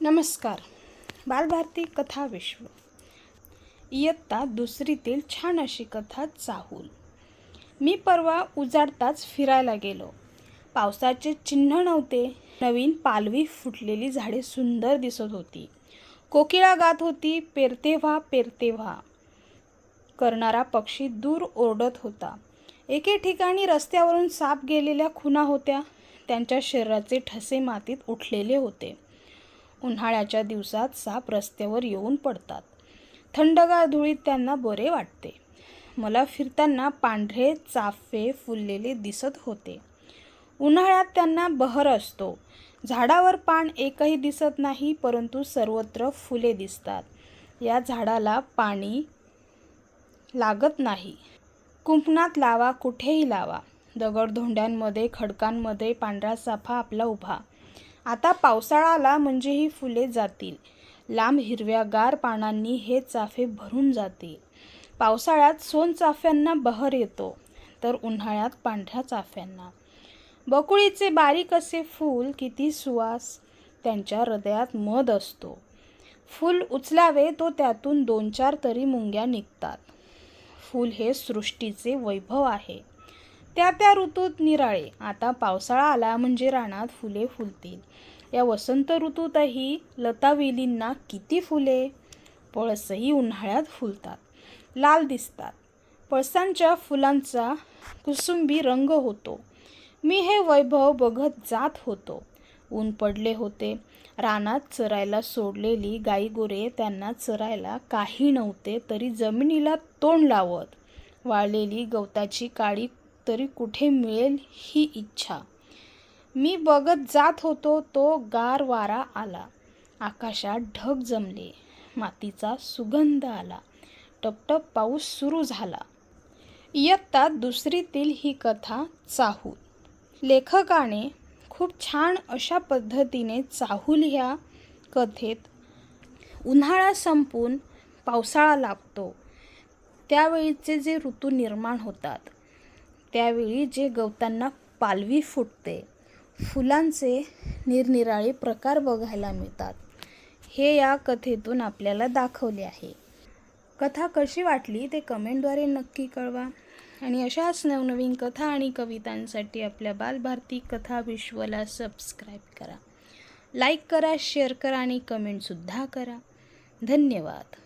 नमस्कार. बालभारती कथा विश्व. इयत्ता दुसरीतील छान अशी कथा चाहूल. मी परवा उजाडताच फिरायला गेलो. पावसाचे चिन्ह नव्हते. नवीन पालवी फुटलेली झाडे सुंदर दिसत होती. कोकिळा गात होती पेरते व्हा पेरते व्हा करणारा पक्षी दूर ओरडत होता. एके ठिकाणी रस्त्यावरून साप गेलेल्या खुना होत्या. त्यांच्या शरीराचे ठसे मातीत उठलेले होते. उन्हाळ्याच्या दिवसात साप रस्त्यावर येऊन पडतात. थंडगार धुळीत त्यांना बरे वाटते. मला फिरताना पांढरे चाफे फुललेले दिसत होते. उन्हाळ्यात त्यांना बहर असतो. झाडावर पान एकही दिसत नाही परंतु सर्वत्र फुले दिसतात. या झाडाला पाणी लागत नाही. कुंपणात लावा कुठेही लावा. दगडधोंड्यांमध्ये खडकांमध्ये पांढरा चाफा आपला उभा. आता पावसाळा आला म्हणजे ही फुले जातील. लांब हिरव्यागार पानांनी हे चाफे भरून जातील. पावसाळ्यात सोनचाफ्यांना बहर येतो तर उन्हाळ्यात पांढऱ्या चाफ्यांना. बकुळीचे बारीक असे फूल किती सुवास त्यांच्या हृदयात मध असतो. फूल उचलावे तो त्यातून दोन चार तरी मुंग्या निघतात. फूल हे सृष्टीचे वैभव आहे. त्या त्या ऋतूत निराळे. आता पावसाळा आला म्हणजे रानात फुले फुलतील. या वसंत ऋतूतही लतावेलींना किती फुले? पळसही उन्हाळ्यात फुलतात. लाल दिसतात. पळसांच्या फुलांचा कुसुंबी रंग होतो. मी हे वैभव बघत जात होतो. ऊन पडले होते. रानात चरायला सोडलेली गाई गोरे त्यांना चरायला काही नव्हते तरी जमिनीला तोंड लावत. वाळलेली गवताची काळी तरी कुठे मिळेल ही इच्छा. मी बघत जात होतो तो गार वारा आला. आकाशात ढग जमले मातीचा सुगंध आला. टपटप पाऊस सुरू झाला. इयत्ता दुसरीतील ही कथा चाहूल. लेखकाने खूप छान अशा पद्धतीने चाहूल ह्या कथेत उन्हाळा संपून पावसाळा लागतो त्यावेळीचे जे ऋतू निर्माण होतात. त्यावेळी जे गवतांना पालवी फुटते फुलांचे निरनिराळे प्रकार बघायला मिळतात. हे या कथेतून आपल्याला दाखवले आहे. कथा कशी वाटली ते कमेंटद्वारे नक्की कळवा. आणि अशाच नवनवीन कथा आणि कवितांसाठी आपल्या बालभारती कथा विश्वला सबस्क्राईब करा. लाईक करा शेअर करा आणि कमेंटसुद्धा करा. धन्यवाद.